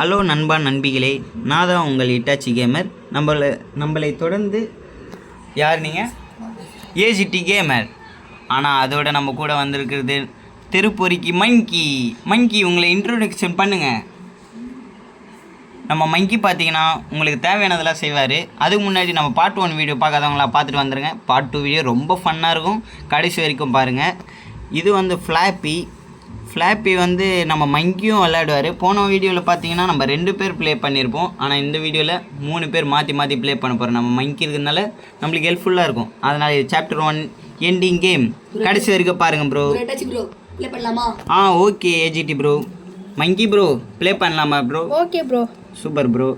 Hello நண்பா நண்பிகளே நான் தான் உங்கள் இட்டாச்சி கேமர். நம்மளை நம்மளை தொடர்ந்து யார் நீங்கள் ஏசிடி கேமர். ஆனால் அதோட நம்ம கூட வந்திருக்கிறது திருப்பொறிக்கு மங்கி. மங்கி உங்களை இன்ட்ரோடக்ஷன் பண்ணுங்க. நம்ம மங்கி பார்த்தீங்கன்னா உங்களுக்கு தேவையானதெல்லாம் செய்வார். அதுக்கு முன்னாடி நம்ம பார்ட் ஒன் வீடியோ பார்க்காதவங்களாம் பார்த்துட்டு வந்துடுங்க பார்ட் டூ வீடியோ ரொம்ப ஃபன்னாக இருக்கும். கடைசி வரைக்கும் பாருங்கள் இது வந்து ஃப்ளாப்பி ஃப்ளாப்பி வந்து நம்ம மங்கியும் விளையாடுவார். போன வீடியோவில் பார்த்தீங்கன்னா நம்ம ரெண்டு பேர் ப்ளே பண்ணியிருப்போம் ஆனால் இந்த வீடியோவில் மூணு பேர் மாற்றி மாற்றி ப்ளே பண்ண போகிறோம் நம்ம மங்கி இருக்கிறதுனால நம்மளுக்கு ஹெல்ப்ஃபுல்லாக இருக்கும். அதனால் இது சாப்டர் ஒன் எண்டிங் கேம் கடைசி வரைக்கும் பாருங்கள் ப்ரோ பண்ணலாமா? ஆ okay AGT bro monkey bro play பண்ணலாமா bro okay bro super bro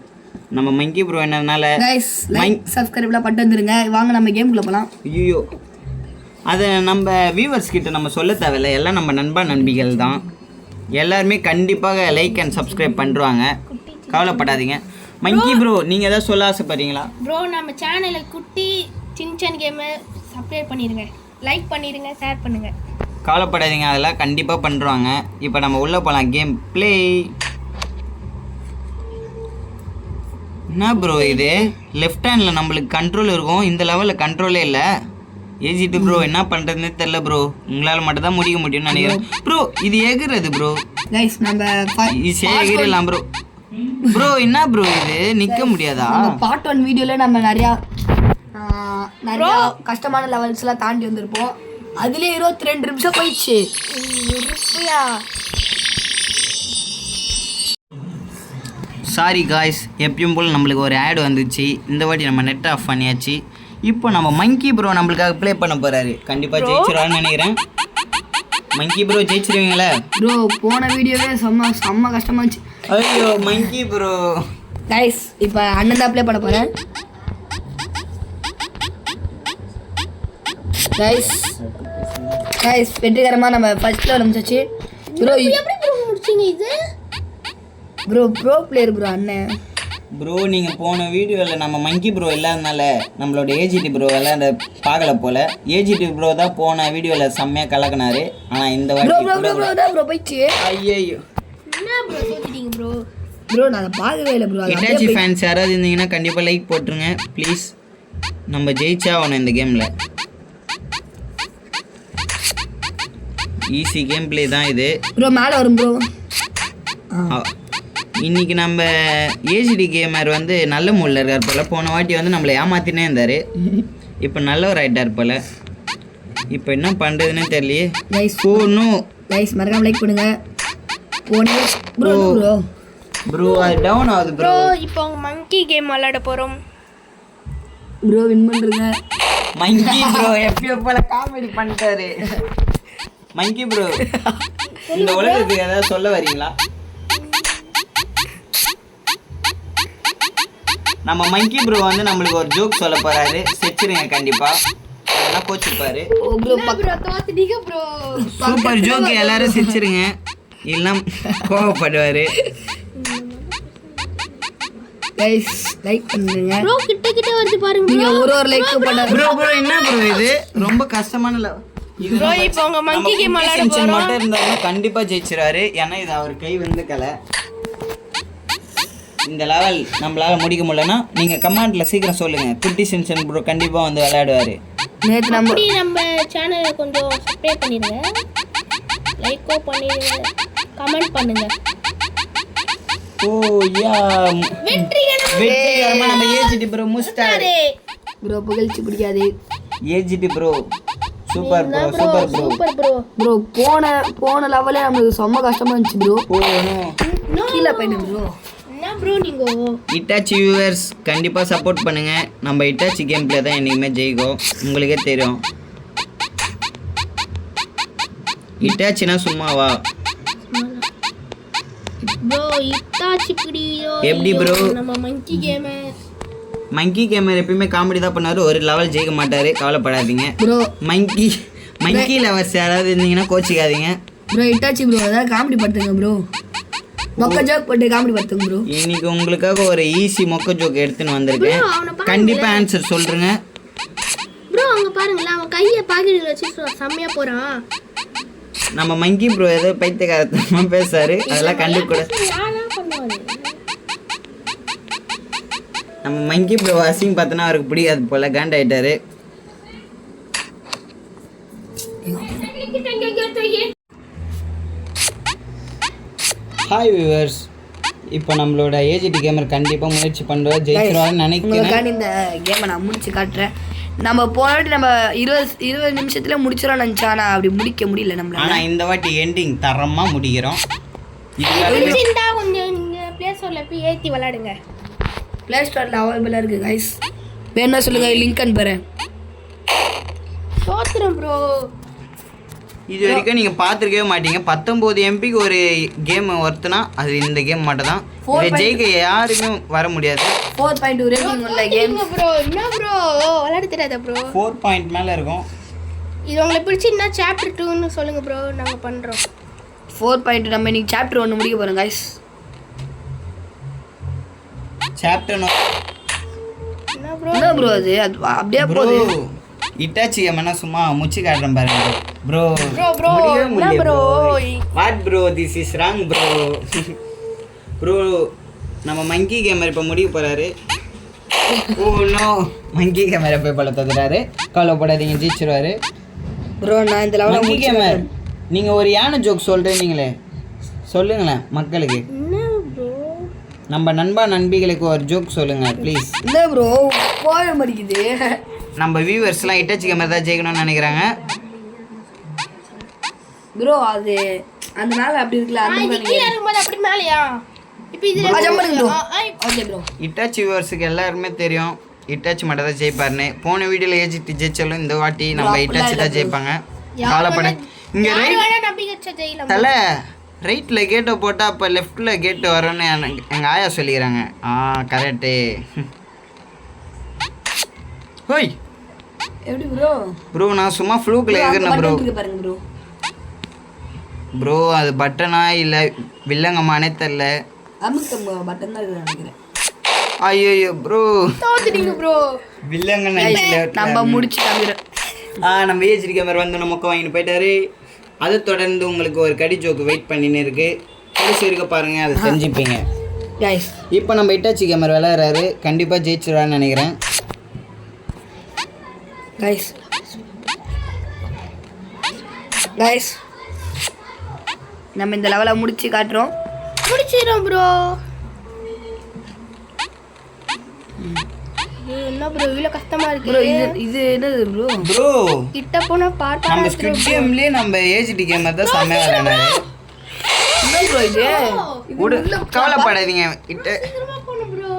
நம்ம மங்கி ப்ரோ என்னதுனால சப்ஸ்கிரைப்லாம் பண்ணிட்டு வந்துருங்க. வாங்க நம்ம கேம்குள்ள போலாம். ஐயோ அதை நம்ம வியூவர்ஸ் கிட்ட நம்ம சொல்ல தேவையில்ல. எல்லாம் நம்ம நண்பா நண்பிகள் தான். எல்லாருமே கண்டிப்பாக லைக் அண்ட் சப்ஸ்கிரைப் பண்ணுறாங்க கவலைப்படாதீங்க. மங்கி ப்ரோ நீங்கள் ஏதாவது சொல்ல ஆசைப்படுறீங்களா? ப்ரோ நம்ம சேனலை குட்டி சின்சன் கேமை சப்ஸ்கிரைப் பண்ணிடுங்க லைக் பண்ணிடுங்க ஷேர் பண்ணுங்க. கவலைப்படாதீங்க அதெல்லாம் கண்டிப்பாக பண்ணுறாங்க இப்போ நம்ம உள்ளே போகலாம் கேம் ப்ளே என்ன ப்ரோ இது? லெஃப்ட் ஹேண்டில் நம்மளுக்கு கண்ட்ரோல் இருக்கும். இந்த லெவலில் கண்ட்ரோலே இல்லை. ஏஜிட்டு ப்ரோ என்ன பண்ணுறதுன்னு தெரில ப்ரோ உங்களால் மட்டும் தான் முடிக்க முடியும்னு நினைக்கிறேன். ப்ரோ இது எகுறது ப்ரோ கைஸ் நம்ம ஈஸியாக எகிரலாம் ப்ரோ ப்ரோ என்ன ப்ரோ இது? நிற்க முடியாதா? பார்ட் ஒன் வீடியோல நம்ம நிறையா நிறையா கஷ்டமான லெவல்ஸ்லாம் தாண்டி வந்திருப்போம். அதுலயே இருபத்தி ரெண்டு நிமிஷம் போயிடுச்சு. சாரி காய்ஸ் எப்பயும் போல் நம்மளுக்கு ஒரு ஆட் வந்துச்சு. இந்த வாட்டி நம்ம நெட் ஆஃப் பண்ணியாச்சு. இப்போ நம்ம மங்கி ப்ரோ நம்மளுக்காக ப்ளே பண்ண போகிறாரு கண்டிப்பாக ஜெயிச்சிருவான்னு நினைக்கிறேன். மங்கி ப்ரோ ஜெயிச்சிருவீங்களே? ப்ரோ போன வீடியோவே செம்ம செம்ம கஷ்டமாச்சு ஐயோ மங்கி ப்ரோ கைஸ் இப்போ அண்ணன் தான் ப்ளே பண்ண போகிறேன் கைஸ் கைஸ் வெற்றிகரமாக நம்ம ஃபர்ஸ்ட் லெவல் முடிச்சாச்சு. ப்ரோ எப்படி ப்ரோ முடிச்சிங்க இது? ப்ரோ ப்ரோ பிளேயர் ப்ரோ அண்ணன். ப்ரோ நீங்கள் போன வீடியோவில் நம்ம மங்கி ப்ரோ இல்லாதனால நம்மளோட ஏஜிடி ப்ரோ விளையாட பார்க்கல போல். ஏஜிடி ப்ரோ தான் போன வீடியோவில் செம்மையாக கலக்கினாரு. ஆனால் இந்த வாட்டி ஐயோ என்ன ப்ரோ ப்ரோ நான் பார்க்கவே இல்லை ப்ரோ ஃபேன்ஸ் யாராவது இருந்தீங்கன்னா கண்டிப்பாக லைக் போட்டுருங்க. ப்ளீஸ் நம்ம ஜெயிச்சா ஆகணும் இந்த கேமில் ஈஸி கேம் ப்ளே தான் இது. ப்ரோ மேலே வரும் ப்ரோ இன்னைக்கு நம்ம ஏஜிடி கேமர் வந்து நல்ல மூடில் இருக்கார் போல். போன வாட்டி வந்து நம்மளை ஏமாத்தினே இருந்தார். இப்போ நல்லவர் ஆயிட்டார் போல். இப்போ என்ன பண்ணுறதுன்னு தெரியலையே. கைஸ் போகணும் கைஸ் மறக்காம லைக் பண்ணுங்க. போனே. ப்ரோ ப்ரோ ப்ரோ அது டவுன் ஆகுது ப்ரோ இப்போ உங்க மங்கி கேம் விளையாட போறோம். ப்ரோ வின் பண்ணுறேங்க மங்கி ப்ரோ எப்பயோ போல காமெடி பண்ணிட்டாரு. மங்கி ப்ரோ இந்த உலகத்துக்கு ஏதாவது சொல்ல வரீங்களா? நம்ம மங்கி ப்ரோ வந்து நம்மளுக்கு ஒரு ஜோக் சொல்ல போறாரு. செச்சிருங்க கண்டிப்பா. அதெல்லாம் கோச்சிருப்பாரு ஓ ப்ரோ ப்ரோ தோத்துட்டீங்க ப்ரோ சூப்பர் ஜோக் எல்லாரும் சிரிச்சிருங்க. இல்லம் கோவப்படுவாரு. கைஸ் லைக் பண்ணுங்க. ப்ரோ கிட்ட கிட்ட வருது பாருங்க நீங்க ஒரு ஒரு லைக் பண்ண ப்ரோ ப்ரோ என்ன ப்ரோ இது? ரொம்ப கஷ்டமான. இது ப்ரோ இப்போ உங்க மங்கி கேம் விளையாட போறோம். மட்டும் இருந்தாலும் கண்டிப்பா ஜெயிச்சிருவாரு. ஏன்னா இது அவர் கை வந்து கலை. இந்த லெவல் நம்மளால முடிக்க முடியலன்னா நீங்க கமாண்ட்ல சீக்கிரம் சொல்லுங்க. குட்டி சின்சன் ப்ரோ கண்டிப்பா வந்து விளையாடுவாரு. நேற்று நம்ம அப்படி நம்ம சேனலை கொஞ்சம் சப்ஸ்கிரைப் பண்ணிடுங்க லைக்கோ பண்ணிடுங்க கமெண்ட் பண்ணுங்க. ஓ யா வெற்றிகரமா நம்ம ஏஜிடி ப்ரோ முஸ்டாரு ப்ரோ புகழ்ச்சி பிடிக்காது AGT bro super bro super bro super bro bro போன போன லெவலே நம்மளுக்கு செம்ம கஷ்டமா இருந்துச்சு ப்ரோ போகணும் கீழே போயிட்டு ப்ரோ என்ன ப்ரோ நீங்க இட்டாச்சி வியூவர்ஸ் கண்டிப்பாக சப்போர்ட் பண்ணுங்க. நம்ம இட்டாச்சி கேம் பிளே தான் என்றைக்குமே ஜெயிக்கும். உங்களுக்கே தெரியும். இட்டாச்சினா சும்மாவா? ப்ரோ இத்தாச்சி பிடியோ எப்படி bro? நம்ம மங்கி கேம் மங்கி கேமர் எப்பயுமே காமெடி தான் பண்ணாரு ஒரு லெவல் ஜெயிக்க மாட்டாரு. கவலைப்படாதீங்க. ப்ரோ மங்கி மங்கி லவர்ஸ் யாராவது இருந்தீங்கன்னா கோச்சிக்காதீங்க. ப்ரோ இட்டாச்சி ப்ரோ ஏதாவது காமெடி படுத்துங்க ப்ரோ மொக்க ஜோக் போட்டு காமெடி படுத்துங்க ப்ரோ இன்னைக்கு உங்களுக்காக ஒரு ஈஸி மொக்க ஜோக் எடுத்துன்னு வந்திருக்கேன். கண்டிப்பாக ஆன்சர் சொல்றேங்க. ப்ரோ அங்க பாருங்களேன் அவன் கையை பாக்கெட்டில் வச்சு சு- செம்மையா போறான். நம்ம மங்கி ப்ரோ ஏதோ பைத்தியகாரத்தனமாக பேசாரு. அதெல்லாம் கண்டுக்கூட யாரா பண்ணுவாரு நம்ம மங்கி ப்ரோ அசிங் பார்த்தோன்னா அவருக்கு பிடிக்காது போல காண்டாயிட்டாரு. ஹாய் வியூவர்ஸ் இப்போ நம்மளோட ஏஜிடி கேமர் கண்டிப்பாக முயற்சி பண்ணுறோம் ஜெயிச்சிருவான்னு நினைக்கிறேன். இந்த கேமை நான் முடிச்சு காட்டுறேன். நம்ம போன வாட்டி நம்ம இருபது இருபது நிமிஷத்துல முடிச்சிடலாம் நினச்சா ஆனால் அப்படி முடிக்க முடியல நம்மளால. ஆனால் இந்த வாட்டி எண்டிங் தரமாக பிடிச்சிருந்தா கொஞ்சம் ப்ளே ஸ்டோரில் போய் ஏற்றி விளாடுங்க ப்ளே ஸ்டோரில் அவைலபிளாக இருக்குது கைஸ் வேணா சொல்லுங்க லிங்க் அனுப்புகிறேன் தோத்துறோம் ப்ரோ இது வரைக்கும் நீங்கள் பார்த்துருக்கவே மாட்டீங்க. பத்தொம்போது எம்பிக்கு ஒரு கேம் ஒர்த்துனா அது இந்த கேம் மட்டும் தான் ஜெயிக்க யாருக்கும் வர முடியாது. ஃபோர் பாயிண்ட் டூ ரேட்டிங் உள்ள கேம் ப்ரோ என்ன ப்ரோ விளாட தெரியாதா ப்ரோ ஃபோர் பாயிண்ட் மேலே இருக்கும். இது உங்களுக்கு பிடிச்சிருந்தா சாப்டர் டூன்னு சொல்லுங்க ப்ரோ நாங்கள் பண்ணுறோம் ஃபோர் பாயிண்ட் நம்ம இன்னைக்கு சாப்டர் ஒன்று முடிக்க போகிறோம் கைஸ் சாப்டர் என்ன ப்ரோ என்ன ப்ரோ அது? அப்படியே ப்ரோ போகுது. இட்டாச்சி கேம்னா சும்மா முச்சு காட்டுறேன் பாருங்க ப்ரோ ப்ரோ ப்ரோ என்ன bro what bro this is wrong bro bro நம்ம மங்கி கேமர் இப்போ முடிய போகிறாரு ஓ நோ மங்கி கேமரா போய் பல தந்துறாரு கவலைப்படாதீங்க ஜெயிச்சிருவாரு ப்ரோ நான் இந்த லெவலில் மங்கி கேமர் நீங்கள் ஒரு யானை ஜோக் சொல்கிறீங்களே சொல்லுங்களேன் மக்களுக்கு நம்ம நண்பா நண்பிகளுக்கு ஒரு ஜோக் சொல்லுங்கள் ப்ளீஸ் என்ன ப்ரோ போய மாட்டேங்குது நம்ம வியூவர்ஸ்லாம் இட்டாச்சி கேமரா தான் ஜெயிக்கணும்னு நினைக்கிறாங்க ப்ரோ அது அந்த நாள் அப்படி இருக்குல்ல அந்த இது மாதிரி கீழே இருக்கும்போது அப்படி மேலையா? இப்போ இதில் பண்ணுங்க ஓகே ப்ரோ இட்டாச்சி வியூவர்ஸுக்கு எல்லாருமே தெரியும். இட்டாச்சி மட்டும் தான் ஜெயிப்பாருன்னு. போன வீடியோவில் ஏஜிட்டு ஜெயிச்சாலும் இந்த வாட்டி நம்ம இட்டாச்சி தான். ஜெயிப்பாங்க. வேணா- இங்கே ரைட் தலை ரைட்டில் கேட்டை போட்டால் அப்போ லெஃப்டில் கேட்டு வரும்னு எனக்கு எங்கள் ஆயா சொல்லிக்கிறாங்க. ஆ கரெக்டு ஹோய். எப்படி ப்ரோ ப்ரோ நான் சும்மா ஃப்ளூக்கில் இருக்கிறேன் ப்ரோ பாருங்க ப்ரோ ப்ரோ அது பட்டனா இல்லை வில்லங்கமானே தெரில. அமுக்கம் பட்டன் தான் இருக்கு நினைக்கிறேன். ஐயோ ப்ரோ தோத்துட்டீங்க ப்ரோ வில்லங்க நம்ம முடிச்சு ஆ நம்ம ஏஜ் கேமரா வந்து நம்ம மொக்க வாங்கிட்டு போயிட்டாரு. அதை தொடர்ந்து உங்களுக்கு ஒரு கடி ஜோக்கு வெயிட் பண்ணின்னு இருக்கு. கடைசி வரைக்கும் பாருங்க அதை செஞ்சுப்பீங்க இப்போ நம்ம இட்டாச்சி கேமரா விளையாடுறாரு. கண்டிப்பாக ஜெயிச்சிருவான்னு நினைக்கிறேன். கைஸ் கைஸ் நம்ம இந்த லெவலை முடிச்சு காட்டுறோம். முடிச்சிடும் ப்ரோ என்ன ப்ரோ இவ்வளோ கஷ்டமா ப்ரோ இருக்கு இது இது என்னது ப்ரோ ப்ரோ கிட்ட போனா பாட்டா நம்ம ஸ்குட் கேம்லேயே நம்ம ஏஜ்டி கேமர் தான் செம்மையாக விளையாடாரு என்ன ப்ரோ இது? விடு கவலைப்படாதீங்க ப்ரோ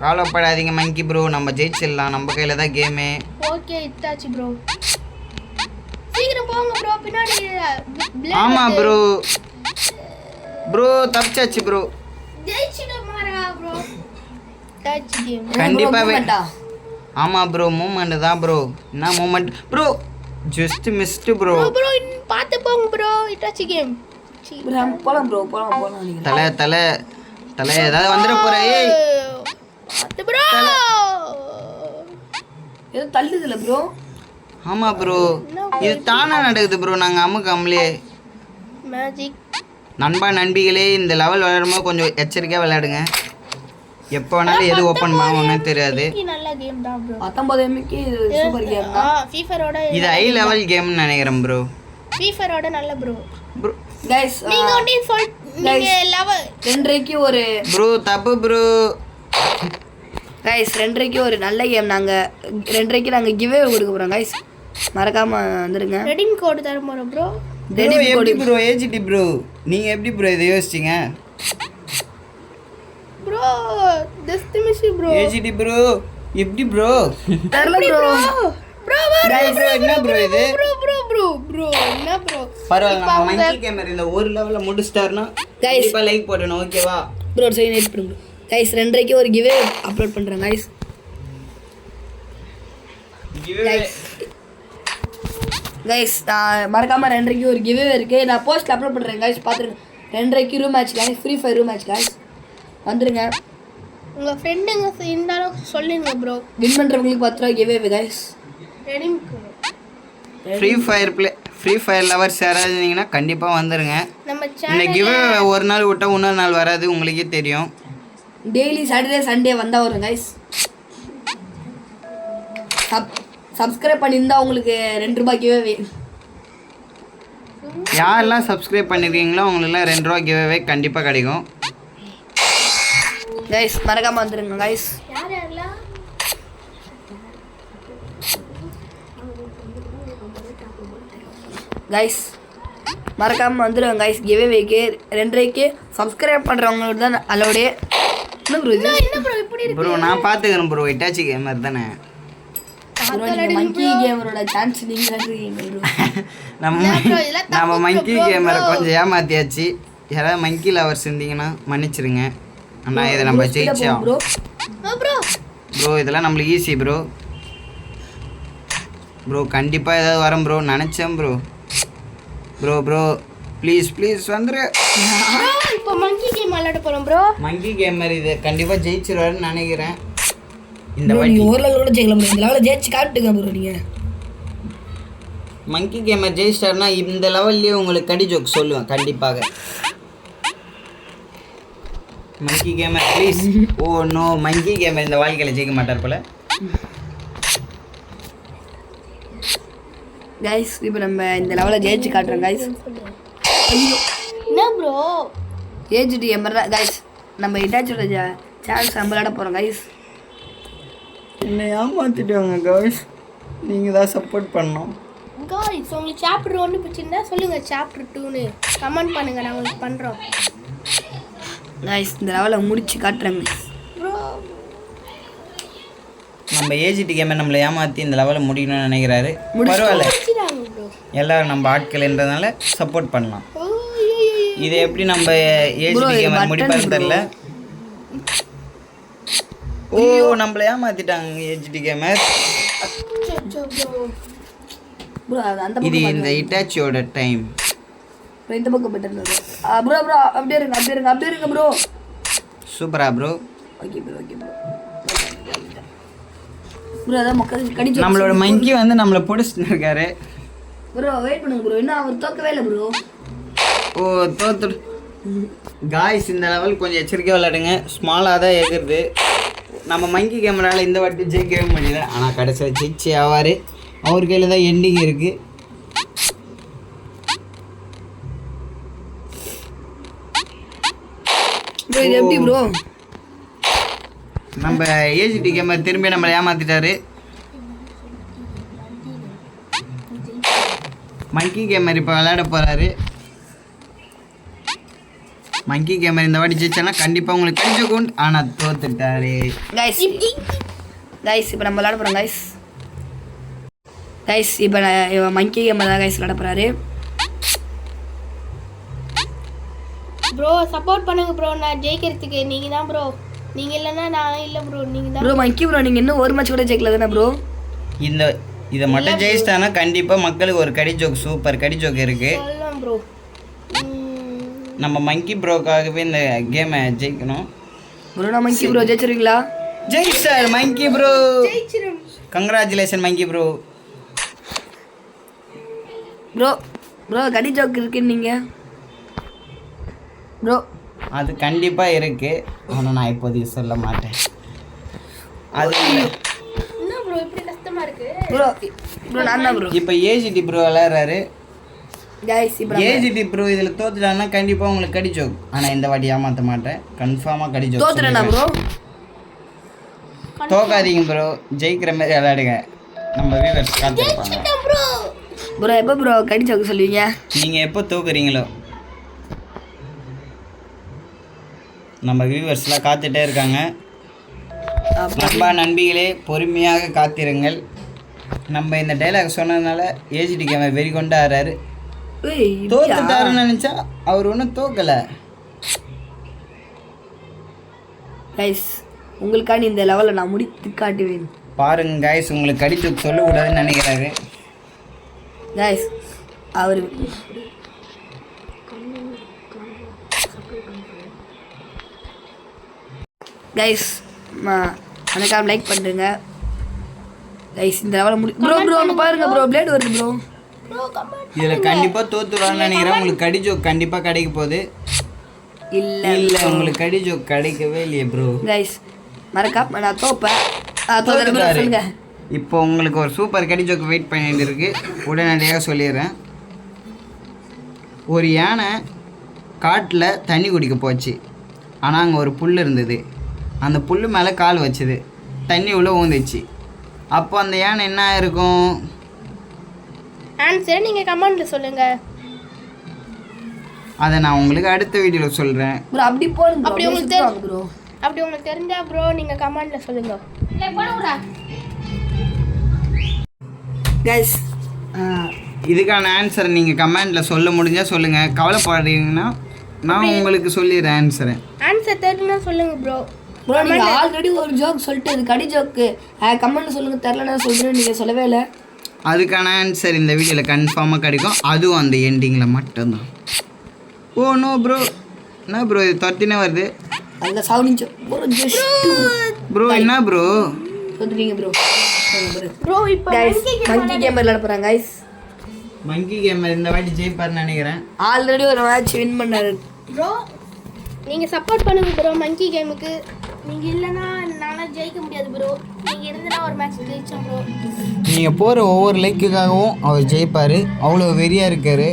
கவலைப்படாதீங்க மங்கி ப்ரோ நம்ம ஜெயிச்சிடலாம். நம்ம கையில் தான் கேமு ஓகே இத்தாச்சு ப்ரோ சீக்கிரம் போங்க ப்ரோ பின்னாடி ஆமாம் ப்ரோ ப்ரோ தப்பிச்சாச்சு ப்ரோ கண்டிப்பாகவே ஆமாம் ப்ரோ மூமெண்ட் தான் ப்ரோ என்ன moment bro just missed bro bro பார்த்து போங்க ப்ரோ இட்டாச்சு கேம் போலாம் ப்ரோ போலாம் போலாம் தலை தலை. தலை ஏதாவது வந்துட போற. ஏய். ப்ரோ ஏதோ தள்ளுதுல ப்ரோ ஆமாம் ப்ரோ இது தானா நடக்குது ப்ரோ நாங்கள் அமுக்கு அம்மலே மேஜிக் நண்பா நண்பிகளே இந்த லெவல் விளையாடும்போது கொஞ்சம் எச்சரிக்கையாக விளையாடுங்க. எப்போ வேணாலும் எது ஓப்பன் பண்ணுவாங்கன்னு தெரியாது. நல்ல கேம் தான் ப்ரோ பத்தொன்பது எம்மிக்கு இது சூப்பர் கேம் ஃபீஃபரோட இது ஹை லெவல் கேம்னு நினைக்கிறேன் ப்ரோ ஃபீஃபரோட நல்ல ப்ரோ ப்ரோ கைஸ் நீங்க ஒட்டி சொல் நீங்க லெவல் ரெண்டரைக்கு ஒரு ப்ரோ தப்பு ப்ரோ கைஸ் ரெண்டரைக்கு ஒரு நல்ல கேம் நாங்கள் ரெண்டரைக்கு நாங்கள் கிவே கொடுக்க போகிறோம் கைஸ் மறக்காம வந்துடுங்க ரெடிம் கோடு தர ப்ரோ எப்படி ப்ரோ ஏஜிடி ப்ரோ நீங்கள் எப்படி ப்ரோ இதை யோசிச்சிங்க? Bro just miss bro AGT bro எப்படி ப்ரோ தெரியல ப்ரோ ப்ரோ ப்ரோ என்ன ப்ரோ இது? ப்ரோ ப்ரோ ப்ரோ ப்ரோ என்ன ப்ரோ பரவாயில்ல நம்ம மங்கி கேமரா இந்த ஒரு லெவலில் முடிச்சிட்டாருன்னா கண்டிப்பாக லைக் போடணும் ஓகேவா ப்ரோ ஒரு செகண்ட் வெயிட் பண்ணுங்க கைஸ் ரெண்டரைக்கு ஒரு கிவே அப்லோட் பண்ணுறேன் கைஸ் கைஸ் நான் மறக்காம ரெண்டரைக்கு ஒரு கிவே இருக்கு. நான் போஸ்ட்ல அப்லோட் பண்ணுறேன் கைஸ் பார்த்துருங்க ரெண்டரைக்கு room match guys free fire room match guys வந்துருங்க. உங்க ஃப்ரெண்டுங்க இருந்தாலும் சொல்லுங்க ப்ரோ வின் பண்ணுறவங்களுக்கு பத்து ரூபா giveaway guys free fire play free fire lovers யாராவது இருந்தீங்கன்னா கண்டிப்பாக வந்துடுங்க நம்ம இந்த கிவ் ஒரு நாள் விட்டால் இன்னொரு நாள் வராது உங்களுக்கே தெரியும். டெய்லி சாட்டர்டே சண்டே வந்தால் வரும் கைஸ் சப் சப்ஸ்கிரைப் பண்ணியிருந்தா உங்களுக்கு ரெண்டு ரூபாய்க்கவே யாரெல்லாம் சப்ஸ்கிரைப் பண்ணிருக்கீங்களோ அவங்களுக்குலாம் ரெண்டு ரூபா கிவ்வே கண்டிப்பாக கிடைக்கும். கைஸ் மறக்காம வந்துருங்க கைஸ் யார் யாரெல்லாம்? கைஸ் மறக்காம வந்துருங்க கைஸ் கிவேவேக்கு ரெண்டரைக்கு சப்ஸ்கிரைப் பண்ணுறவங்களுக்கு தான் அலோடே ப்ரோ நான் பார்த்துக்கிறேன் ப்ரோ இட்டாச்சி கேமர் தானே. ப்ரோ நீங்கள் மங்கி கேமரோட சான்ஸ் நீங்கள் இருக்கீங்க ப்ரோ நம்ம நம்ம மங்கி கேமரை. கொஞ்சம் ஏமாத்தியாச்சு. யாராவது மங்கி லவர்ஸ் இருந்தீங்கன்னா மன்னிச்சிருங்க. அண்ணா இதை நம்ம ஜெயிச்சோம். ப்ரோ ப்ரோ ப்ரோ இதெல்லாம் நம்மளுக்கு ஈஸி ப்ரோ ப்ரோ கண்டிப்பாக ஏதாவது வரும் ப்ரோ நினச்சேன் bro bro bro please please வந்துரு. ப்ரோ இப்போ மங்கி கேம் விளையாட போறோம் ப்ரோ மங்கி கேமர் இது. கண்டிப்பாக ஜெயிச்சிருவாருன்னு நினைக்கிறேன். இந்த வாட்டி. ஒரு லெவல் கூட ஜெயிக்கலாம் ப்ரோ இந்த லெவலில் ஜெயிச்சு காட்டுங்க ப்ரோ நீங்கள் மங்கி கேமர் ஜெயிச்சிட்டாருன்னா இந்த லெவல்லையே உங்களுக்கு கடி ஜோக் சொல்லுவேன் கண்டிப்பாக. Monkey gamer please oh no monkey gamer இந்த வாழ்க்கையில் ஜெயிக்க மாட்டார் போல. கைஸ் இப்போ நம்ம இந்த லெவலில் ஜெயிச்சு காட்டுறோம் கைஸ் என்ன ப்ரோ ஏஜிடி எமர்ரா கைஸ் நம்ம இட்டாச்சோட சான்ஸ் நம்ம விளையாட போகிறோம் கைஸ் என்னை ஏமாத்திட்டாங்க கைஸ் நீங்கள் தான் சப்போர்ட் பண்ணோம் காய்ஸ் உங்களுக்கு சாப்டர் ஒன்று பிடிச்சிருந்தா சொல்லுங்க சாப்டர் டூன்னு கமெண்ட் பண்ணுங்க நான் உங்களுக்கு பண்றோம். கைஸ் இந்த லெவலில் முடிச்சு காட்டுறேங்க ப்ரோ நம்ம ஏஜிடி கேமர் நம்மளை ஏமாற்றி இந்த லெவலில் முடிக்கணும்னு நினைக்கிறாரு. பரவாயில்ல. எல்லாரும் நம்ம ஆட்கள்ன்றதுனால சப்போர்ட் பண்ணலாம். இதை எப்படி நம்ம ஏஜிடி முடிப்பாரு bro. தெரில ஓ நம்மள ஏமாத்திட்டாங்க ஏஜிடி கேமர் இது இந்த இட்டாச்சியோட டைம் இந்த பக்கம் பட்டன் ப்ரோ ப்ரோ அப்படியே இருங்க அப்படியே இருங்க அப்படியே இருங்க ப்ரோ. சூப்பரா bro. Okay bro okay bro. Bro அதான் மக்கள் கடிச்சு நம்மளோட மங்கி வந்து நம்மளை பிடிச்சிட்டு இருக்காரு. ப்ரோ வெயிட் பண்ணுங்க ப்ரோ. இன்னும் அவர் தோக்கவே இல்லை ப்ரோ. ஓ தோத்து காய்ஸ் இந்த லெவல் கொஞ்சம் எச்சரிக்கையாக விளையாடுங்க. ஸ்மாலாக தான் எகுறது நம்ம மங்கி கேமராவில் இந்த வாட்டி ஜெயிக்கவே முடியல. ஆனால் கடைசியில் ஜெயிச்சு ஆவார். அவர் கையில் தான் எண்டிங் இருக்குது எப்படி ப்ரோ நம்ம ஏஜிடி கேமர் திரும்பி நம்மளை ஏமாத்திட்டாரு. மங்கி கேமர் இப்போ விளையாட போகிறாரு மங்கி கேமர் இந்த வாட்டி ஜெயிச்சானா கண்டிப்பாக உங்களுக்கு கிடைச்சிருக்கும் ஆனால் தோத்துட்டாரு. கைஸ் கைஸ் இப்போ நம்ம விளாட போகிறோம் கைஸ் கைஸ் இப்போ நான் இவன் மங்கி கேம் தான் கைஸ் விளாட போகிறாரு ப்ரோ சப்போர்ட் பண்ணுங்க ப்ரோ நான் ஜெயிக்கிறதுக்கு நீங்க தான் ப்ரோ நீங்க இல்லைன்னா நான் இல்லை ப்ரோ நீங்க தான். ப்ரோ மங்கி ப்ரோ நீங்கள் இன்னும் ஒரு மேட்ச் கூட ஜெயிக்கல தானே ப்ரோ இந்த இதை மட்டும் ஜெயிச்சிட்டானா கண்டிப்பாக மக்களுக்கு ஒரு கடி ஜோக் சூப்பர் கடி ஜோக் இருக்குது சொல்லலாம் ப்ரோ நம்ம மங்கி ப்ரோக்காகவே இந்த கேமை ஜெயிக்கணும். ப்ரோ நான் மங்கி ப்ரோ ஜெயிச்சிருவீங்களா? ஜெய் sir monkey bro ஜெயிச்சிரும். Congratulation monkey bro bro bro கடி ஜோக் இருக்குன்னு நீங்கள் ப்ரோ அது கண்டிப்பாக இருக்குது ஆனால் நான் இப்போதைக்கு சொல்ல மாட்டேன். அது என்ன ப்ரோ இப்படி கஷ்டமா இருக்கு? ப்ரோ ப்ரோ நான் தான் ப்ரோ இப்போ ஏஜிடி ப்ரோ விளையாடுறாரு. ஏஜிடி ப்ரோ இதில் தோத்துட்டாங்கன்னா கண்டிப்பாக உங்களுக்கு கடி ஜோக் ஆனால் இந்த வாட்டி ஏமாற்ற மாட்டேன். கன்ஃபார்மாக கடி ஜோக் தோத்துறேனா ப்ரோ தோக்காதீங்க ப்ரோ ஜெயிக்கிற மாதிரி விளையாடுங்க. நம்ம வீவர்ஸ் காத்திருப்பாங்க ப்ரோ ப்ரோ எப்போ ப்ரோ கடி ஜோக் சொல்லுவீங்க? நீங்கள் எப்போ தூக்குறீங்களோ? நம்ம வியூவர்ஸ்லாம் காத்துட்டே இருக்காங்க. நண்பா நண்பிகளே பொறுமையாக காத்திருங்கள். நம்ம இந்த டைலாக் சொன்னதுனால ஏஜிடி கேமர் வெறி கொண்டு ஆறாரு ஏய் இப்படியா? தோத்துட்டாருன்னு நினச்சா அவர் ஒன்றும் தோக்கலை. கைஸ் உங்களுக்காண்டி இந்த லெவலில் நான் முடித்து காட்டுவேன். பாருங்க கைஸ் உங்களுக்கு கடிச்சு சொல்லக்கூடாதுன்னு நினைக்கிறாரு. கைஸ் அவர் கைஸ் மறக்காம லைக் பண்ணுங்க கைஸ் இந்த லெவலில் முடி ப்ரோ ப்ரோ பாருங்க ப்ரோ பிளேட் வருது ப்ரோ இதில் கண்டிப்பாக தோத்துருவான்னு நினைக்கிறேன். உங்களுக்கு கடி ஜோக் கண்டிப்பாக கிடைக்க போகுது. இல்ல இல்லை உங்களுக்கு கடி ஜோக் கிடைக்கவே இல்லையே ப்ரோ கைஸ் மறக்காம நான் தோப்பேன். இப்போ உங்களுக்கு ஒரு சூப்பர் கடி ஜோக்கு வெயிட் பண்ணிட்டு இருக்கு. உடனடியாக சொல்லிடுறேன். ஒரு யானை காட்டில் தண்ணி குடிக்க போச்சு. ஆனால் அங்கே ஒரு புல் இருந்தது. அந்த புல் மேலே கால் வச்சுது. தண்ணி உள்ளே ஊந்துச்சு. அப்போ அந்த யானை என்ன இருக்கும் ஆன்சர் நீங்க கமெண்ட்ல சொல்லுங்க. அதை நான் உங்களுக்கு அடுத்த வீடியோவில் சொல்கிறேன் ப்ரோ அப்படி போடுங்க அப்படி உங்களுக்கு உங்களுக்கு ப்ரோ அப்படி உங்களுக்கு தெரிஞ்சா ப்ரோ நீங்க கமெண்ட்ல சொல்லுங்க. இல்லை பண்ணுடா கைஸ் இதுக்கான ஆன்சரை நீங்கள் கமெண்டில் சொல்ல முடிஞ்சால் சொல்லுங்கள் கவலைப்படுறீங்கன்னா நான் உங்களுக்கு சொல்லிடுறேன் ஆன்சரை ஆன்சர் தெரியும்னா சொல்லுங்க ப்ரோ ப்ரோ நீங்க ஆல்ரெடி ஒரு ஜோக் சொல்லிட்டு இது கடி ஜோக்கு கமெண்ட் சொல்லுங்க தெரிலனா சொல்றேன். நீங்க சொல்லவே இல்லை. அதுக்கான ஆன்சர் இந்த வீடியோவில் கன்ஃபார்மாக கிடைக்கும். அதுவும் அந்த எண்டிங்கில் மட்டும்தான். ஓ நோ ப்ரோ என்ன ப்ரோ இது தொத்தினே வருது. ப்ரோ ஜஸ்ட் ப்ரோ என்ன ப்ரோ சொல்றீங்க ப்ரோ ப்ரோ இப்போ கைஸ் மங்கி கேம் விளையாட போறாங்க கைஸ் மங்கி கேமர் இந்த வாட்டி ஜெயிப்பார்னு நினைக்கிறேன். ஆல்ரெடி ஒரு மேட்ச் வின் பண்ணாரு. ப்ரோ நீங்க சப்போர்ட் பண்ணுங்க ப்ரோ மங்கி கேமுக்கு நீங்க இல்லைன்னா என்னால ஜெயிக்க முடியாது ப்ரோ நீங்க இருந்தனா ஒரு மேட்ச் ஜெயிச்சோம் ப்ரோ நீங்கள் போகிற ஒவ்வொரு லைக்குக்காகவும் அவர் ஜெயிப்பார். அவ்வளோ வெறியாக இருக்கார்.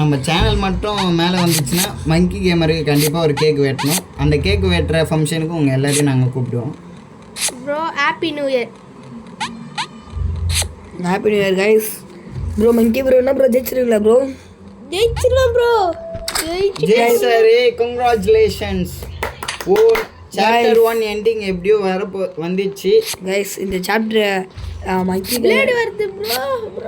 நம்ம சேனல் மட்டும் மேலே வந்துச்சுன்னா மங்கி கேமருக்கு கண்டிப்பாக ஒரு கேக் வெட்டணும். அந்த கேக் வெட்டுற ஃபங்க்ஷனுக்கு உங்கள் எல்லாரையும் நாங்கள் கூப்பிடுவோம். Bro happy new year happy new year guys bro monkey bro என்ன ப்ரோ ஜெயிச்சிருக்கீங்களா ப்ரோ ஜெயிச்சிடலாம் ப்ரோ ஜெயிச்சு ஜெயிச்சாரு congratulations oh chapter one ending எப்படியோ வரப்போ வந்துச்சு. கைஸ் இந்த சாப்டர் மங்கி பிளேடு வருது ப்ரோ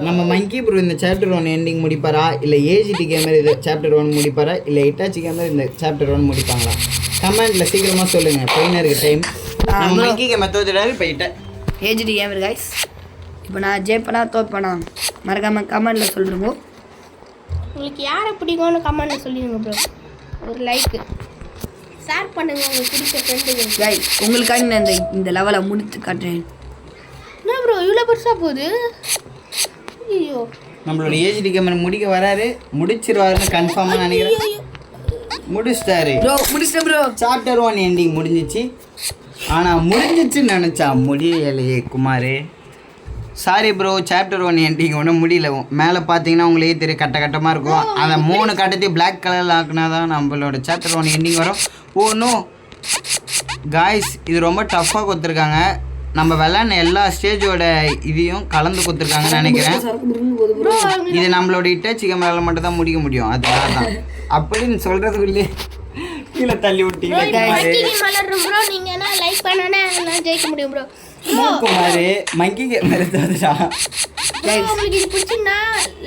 நம்ம மங்கி ப்ரோ இந்த சாப்டர் ஒன் எண்டிங் முடிப்பாரா? இல்லை ஏஜிடி கேமர் இது சாப்டர் ஒன் முடிப்பாரா? இல்லை இட்டாச்சி கேமர் இந்த சாப்டர் ஒன் முடிப்பாங்களா? கமெண்ட்ல சீக்கிரமா சொல்லுங்க. பையனருக்கு டைம் நம்ம மங்கி கேமர் தோத்துட்டாரு போயிட்டேன் ஏஜ்டி கேமர் கைஸ் இப்போ நான் ஜெயிப்பனா தோப்பேனா மறக்காம கமெண்ட்ல சொல்றீங்க உங்களுக்கு யாரை பிடிக்கும்னு கமெண்ட்ல சொல்லிடுங்க ப்ரோ ஒரு லைக் ஷேர் பண்ணுங்க உங்களுக்கு பிடிச்ச ஃப்ரெண்டுங்க கைஸ் உங்களுக்காக நான் இந்த இந்த லெவலை முடித்து காட்டுறேன். என்ன ப்ரோ இவ்வளோ பெருசாக போகுது? ஐயோ. நம்மளோட ஏஜிடி கேமர் முடிக்க வராரு முடிச்சிருவாருன்னு கன்ஃபார்மாக நினைக்கிறேன். முடிச்சிட்டாரு. ப்ரோ முடிச்சிட்டேன் ப்ரோ சாப்டர் ஒன் எண்டிங் முடிஞ்சிச்சு. ஆனால் முடிஞ்சிச்சுன்னு நினச்சா முடியலையே Kumar. Sorry bro chapter one ending ஒன்றும் முடியல. மேலே பார்த்தீங்கன்னா உங்களுக்கே தெரியும் கட்ட கட்டமாக இருக்கும். அதை மூணு கட்டத்தையும் Black கலரில் ஆக்குனா தான் நம்மளோட சாப்டர் ஒன் எண்டிங் வரும். ஓ நோ காய்ஸ் இது ரொம்ப டஃப்பாக கொடுத்துருக்காங்க. நம்ம விளாட்ன எல்லா ஸ்டேஜோட இதையும் கலந்து கொடுத்துருக்காங்கன்னு நினைக்கிறேன். இது நம்மளோட இட்டாச்சி கேமராவில் மட்டும் தான் முடிக்க முடியும். அதனால தான் அப்படின்னு சொல்கிறதுக்குள்ளே கீழே தள்ளி விட்டீங்க நீங்கள் என்ன லைக் பண்ணோன்னே நான் ஜெயிக்க முடியும் ப்ரோ குமார் மங்கி கேமரா தோதுடா ப்ரோ உங்களுக்கு இது பிடிச்சிருந்தா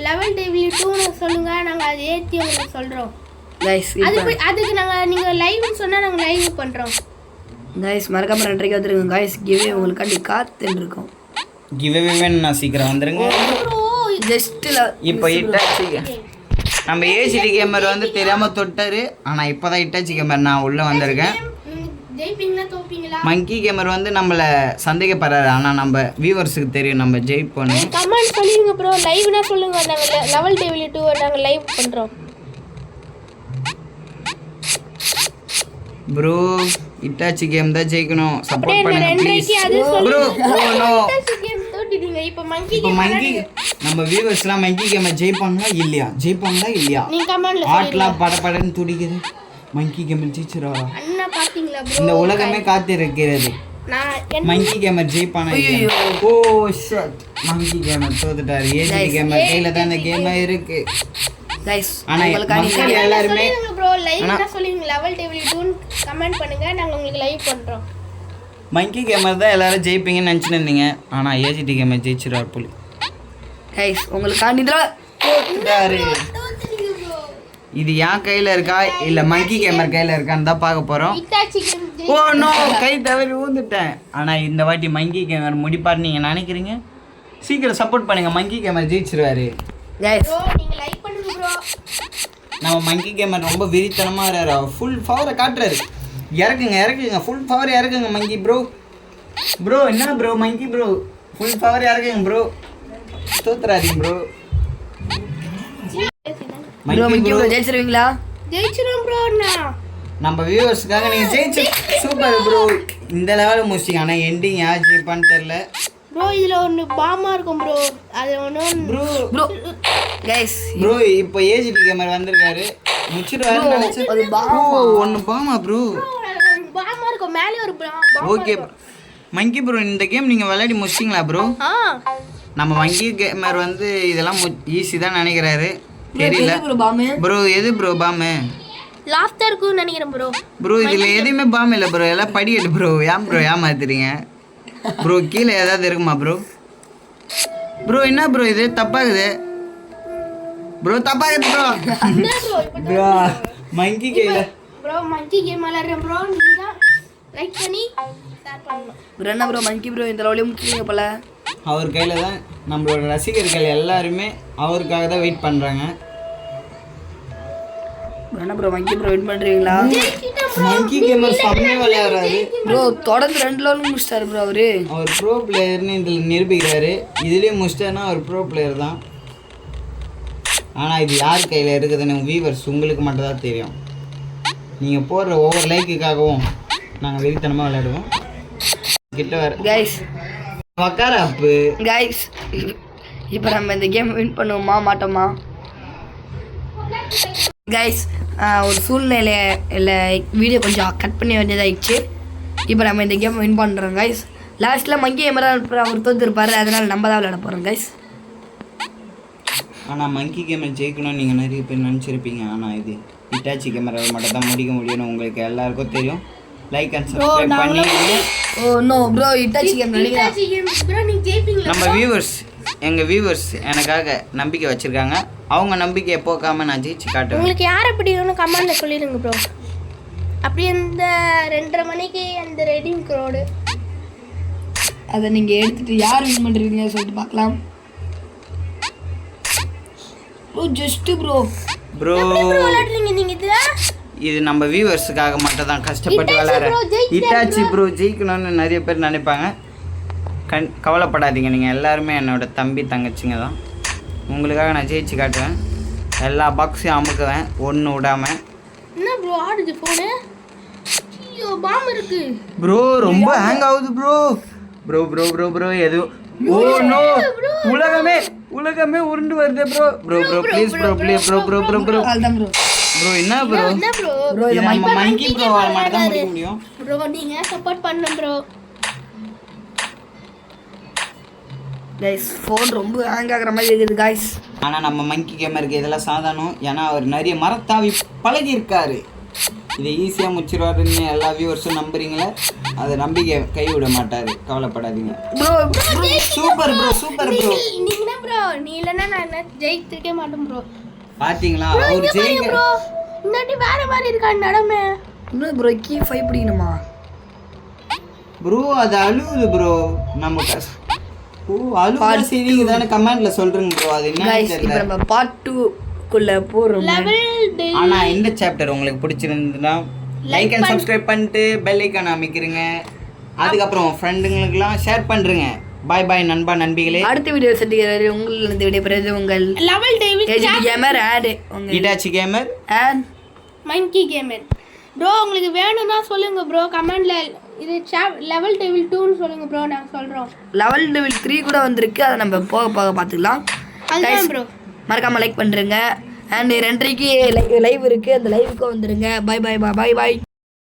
லெவல் டேபிள் டூன்னு சொல்லுங்க. நாங்கள் அதை ஏற்றி உங்களுக்கு சொல்கிறோம் கைஸ் அது அதுக்கு நாங்கள் நீங்கள் லைவ்னு சொன்னால் நாங்கள் லைவ் பண்ணுறோம் கைஸ் மறக்காம ரெண்டரைக்கு வந்துருங்க. கைஸ் கிவே உங்களுக்காண்டி காத்துன்னு இருக்கோம். கிவ்வே நான் சீக்கிரம் வந்துருங்க. ப்ரோ ஜஸ்ட் இப்போ இட்டாச்சி நம்ம ஏசிடி கேமர் வந்து தெரியாமல் தொட்டாரு. ஆனால் இப்போ தான் இட்டாச்சி கேமர் நான் உள்ளே வந்திருக்கேன். மங்கி கேமர் வந்து நம்மளை சந்தேகப்படுறாரு. ஆனால் நம்ம வியூவர்ஸுக்கு தெரியும் நம்ம ஜெயிப்போன்னு கமெண்ட் சொல்லிடுங்க ப்ரோ லைவ்னா சொல்லுங்க நாங்கள் லெவல் டேபிள் டூ நாங்கள் லைவ் பண்ணுறோம் ப்ரோ இட்டாச்சி கேம் தான் ஜெயிக்கணும். சப்போர்ட் பண்ணுங்க ப்ரோ நோ கேம் தோட்டிட்டீங்க இப்போ மங்கி இப்போ மங்கி நம்ம வியூவர்ஸ்லாம் மங்கி கேமர் ஜெயிப்பாங்களா இல்லையா? ஜெயிப்பாங்களா இல்லையா? நீங்கள் கமெண்ட்ல ஆட்லாம் படபடன்னு துடிக்குது. மங்கி கேமர் ஜெயிச்சிருவா அண்ணா பார்த்தீங்களா ப்ரோ இந்த உலகமே காத்திருக்கிறது. நான் என்ன மங்கி கேமர் ஜெயிப்பானா? ஓ ஷட் மங்கி கேமர் தோத்துட்டாரு. ஏஜி கேமர் கையில தான் இந்த கேம் இருக்கு. கைஸ் ஆனா மக்கள் எல்லாருமே ப்ரோ லைவ்னா சொல்லிடுங்க. லெவல் டேபிள் டூன்னு கமெண்ட் பண்ணுங்க. நாங்கள் உங்களுக்கு லைவ் பண்ணுறோம் மங்கி கேமர் தான் எல்லாரும் ஜெயிப்பீங்கன்னு நினச்சிட்டு இருந்தீங்க. ஆனா ஏஜிடி கேமர் ஜெயிச்சிருவார் புலி. கைஸ் உங்களுக்காண்டி தோத்துட்டாரு இது என் கையில இருக்கா? இல்ல மங்கி கேமர் கையில இருக்கான்னு தான் பார்க்க கேம் ஓ நோ கை தவறி ஊந்துட்டேன். ஆனா இந்த வாட்டி மங்கி கேமர் முடிப்பார் நீங்க நினைக்கிறீங்க? சீக்கிரம் சப்போர்ட் பண்ணுங்க. மங்கி கேமர் ஜெயிச்சிருவாரு. கைஸ் ப்ரோ நீங்கள் லைக் பண்ணுங்க ப்ரோ நம்ம மங்கி கேமர் ரொம்ப வெறித்தனமா இருக்காரு அவர் ஃபுல் பவரை காட்டுறாரு. இறக்குங்க இறக்குங்க. ஃபுல் பவர் இறக்குங்க மங்கி ப்ரோ ப்ரோ என்ன bro monkey bro full power இறக்குங்க bro தோத்துறாதீங்க ப்ரோ ப்ரோ மங்கி ப்ரோ ஜெயிச்சிருவீங்களா? ஜெயிச்சிரும் ப்ரோ நம்ம வியூவர்ஸ்க்காக நீங்கள் ஜெயிச்சு சூப்பர் ப்ரோ இந்த லெவலில் முடிச்சிங்க ஆனால் எண்டிங் யார் ஜெயிப்பான்னு தெரில ப்ரோ இதில் ஒன்று பாமா இருக்கும் ப்ரோ அது ஒன்று ப்ரோ ப்ரோ கைஸ் ப்ரோ இப்போ ஏஜிடி கேமர் வந்திருக்காரு. முடிச்சிட்டு நினைச்சேன் அது பா ப்ரோ ஒன்று பாமா ப்ரோ பாமா இருக்கும். மேலே ஒரு பாமா ஓகே மங்கி ப்ரோ இந்த கேம் நீங்கள் விளையாடி முடிச்சிங்களா ப்ரோ நம்ம வங்கி கேமர் வந்து இதெல்லாம் ஈஸி தான் நினைக்கிறாரு. தெரியல. ப்ரோ பாமு? எது ப்ரோ பாமு? லாஸ்ட்டாக இருக்கும்னு நினைக்கிறேன் ப்ரோ ப்ரோ இதில் எதுவுமே பாம் இல்லை ப்ரோ எல்லாம் படிக்கட்டு ப்ரோ ஏன் ப்ரோ ஏமாத்துறீங்க? ப்ரோ கீழே ஏதாவது இருக்குமா ப்ரோ ப்ரோ என்ன ப்ரோ இது? தப்பாகுது. ப்ரோ தப்பாகுது ப்ரோ ப்ரோ மங்கி கையில் ப்ரோ மங்கி கேம் விளையாடுறேன் ப்ரோ தான் லைக் பண்ணி ப்ரோ என்ன ப்ரோ மங்கி ப்ரோ இந்த லெவலையும் முடிச்சிருங்க போல அவர் கையில் தான் நம்மளோட ரசிகர்கள் எல்லாருமே அவருக்காக தான் வெயிட் பண்ணுறாங்க ப்ரோ என்ன ப்ரோ மங்கி ப்ரோ வின் பண்ணுறீங்களா மங்கி கேமர் செம்மையாக விளையாடுறாரு. ப்ரோ தொடர்ந்து ரெண்டு லெவலும் முடிச்சிட்டாரு ப்ரோ அவரு. அவர் ப்ரோ பிளேயர்னு இதில் நிரூபிக்கிறாரு. இதுலேயும் முடிச்சிட்டேன்னா அவர் ப்ரோ பிளேயர் தான். ஆனால் இது யார் கையில் இருக்குதுன்னு வீவர்ஸ் உங்களுக்கு மட்டும் தான் தெரியும். நீங்கள் போடுற ஒவ்வொரு லைக்குக்காகவும் நாங்கள் வெறித்தனமாக விளையாடுவோம். கிட்ட வர கைஸ் உக்கார அப்பு. கைஸ் இப்போ நம்ம இந்த கேம் வின் பண்ணுவோமா மாட்டோமா? கைஸ் ஒரு சூழ்நிலை இல்லை வீடியோ கொஞ்சம் கட் பண்ண வேண்டியதாகிடுச்சு இப்போ நம்ம இந்த கேம் வின் பண்ணுறோம் கைஸ் லாஸ்ட்டில் மங்கி எமரா அவர் தோத்துருப்பாரு அதனால் நம்ம தான் விளையாட போகிறோம் கைஸ் ஆனால் மங்கி கேமர் ஜெயிக்கணும்னு நீங்கள் நிறைய பேர் நினச்சிருப்பீங்க. ஆனால் இது இட்டாச்சி கேமராவில் மட்டும் தான் முடிக்க முடியும்னு உங்களுக்கு எல்லாருக்கும் தெரியும். லைக் அண்ட் சப்ஸ்கிரைப் பண்ணிடுங்க. Oh no bro Itachi game நினைக்கிறேன் ப்ரோ நீங்கள் ஜெயிப்பீங்களா நம்ம வியூவர்ஸ் எங்கள் வியூவர்ஸ் எனக்காக நம்பிக்கை வச்சுருக்காங்க. அவங்க நம்பிக்கையை போக்காம நான் ஜெயிச்சு காட்டுவேன் உங்களுக்கு யாரை பிடிக்கும்னு கமெண்ட்டில் சொல்லிடுங்க ப்ரோ அப்படியே இந்த ரெண்டரை மணிக்கு அந்த ரெடிங் க்ரோடு அதை நீங்கள் எடுத்துட்டு யார் வின் பண்ணுறீங்க சொல்லிட்டு பார்க்கலாம். ப்ரோ ஜஸ்ட்டு ப்ரோ ப்ரோ விளையாடுறீங்க நீங்கள் இது? இது நம்ம வியூவர்ஸுக்காக மட்டும் தான் கஷ்டப்பட்டு ஜெயிச்சிட்டாரு இட்டாச்சி ப்ரோ ஜெயிக்கணும்னு நிறைய பேர் நினைப்பாங்க. கண் கவலைப்படாதீங்க நீங்கள் எல்லாருமே என்னோட தம்பி தங்கச்சிங்க தான். உங்களுக்காக நான் ஜெயிச்சு காட்டுவேன். எல்லா பாக்ஸையும் அமுக்குவேன். ஒன்று விடாமல் என்ன ப்ரோ ஆடுது ஃபோனு ஐயோ பாம்பு இருக்கு. ப்ரோ ரொம்ப ஹேங் ஆகுது bro bro bro bro bro எது ஓ நோ உலகமே உலகமே உருண்டு வருது bro bro bro please bro please bro bro bro bro bro bro என்ன ப்ரோ ப்ரோ ப்ரோ இது நம்ம மங்கி ப்ரோவால் மட்டும் தான் முடிக்க முடியும். ப்ரோ நீங்கள் சப்போர்ட் பண்ண ப்ரோ கைஸ் ஃபோன் ரொம்ப ஹேங் ஆகுற மாதிரி இருக்குது கைஸ் ஆனால் நம்ம மங்கி கேமருக்கு இதெல்லாம் சாதாரணம். ஏன்னா அவர் நிறைய மரத்தாவி பழகி இருக்காரு இதை ஈஸியாக முடிச்சிருவாருன்னு எல்லா வியூவர்ஸும் நம்புறீங்களே அதை நம்பிக்கை கைவிட மாட்டார் கவலைப்படாதீங்க. Bro super bro super bro நீங்க ப்ரோ நீ இல்லைன்னா நான் என்ன ஜெயித்திருக்கே மாட்டேன் ப்ரோ பாத்தீங்களா? அவர் ஜெயிக்க ப்ரோ இன்னடி வேற மாதிரி இருக்கா நடமே இன்னும் ப்ரோ கீ ஃபைவ் பிடிக்கணுமா? ப்ரோ அது அழுகுது ப்ரோ நம்ம ஓ அழுகுது சரி தானே கமெண்ட்ல சொல்றேங்க ப்ரோ அது என்ன பார்ட் டூ அதுக்குள்ள போறோம். ஆனா இந்த சாப்டர் உங்களுக்கு பிடிச்சிருந்ததுன்னா லைக் அண்ட் சப்ஸ்கிரைப் பண்ணிட்டு பெல் ஐக்கான் அமைக்கிறீங்க அதுக்கப்புறம் ஃப்ரெண்டுங்களுக்குலாம் ஷேர் பண்ணுறங்க பாய் பாய் நண்பா நண்பிகளே. அடுத்த வீடியோ சந்திக்கிறாரு உங்களிலிருந்து விடைபெறுவது உங்கள் level David gamer add Itachi gamer and monkey gamer bro உங்களுக்கு வேணும்னா சொல்லுங்க ப்ரோ கமெண்ட்ல இது லெவல் டேபிள் டூன்னு சொல்லுங்க ப்ரோ நாங்கள் சொல்கிறோம் லெவல் டேபிள் த்ரீ கூட வந்திருக்கு. அதை நம்ம போக போக பார்த்துக்கலாம். அதுதான் ப்ரோ மறக்காமல் லைக் பண்ணுறேங்க அண்ட் ரெண்டரைக்கு லைவ் லைவ் இருக்குது அந்த லைவுக்கு வந்துடுங்க பாய் பாய் பாய் பாய் பாய்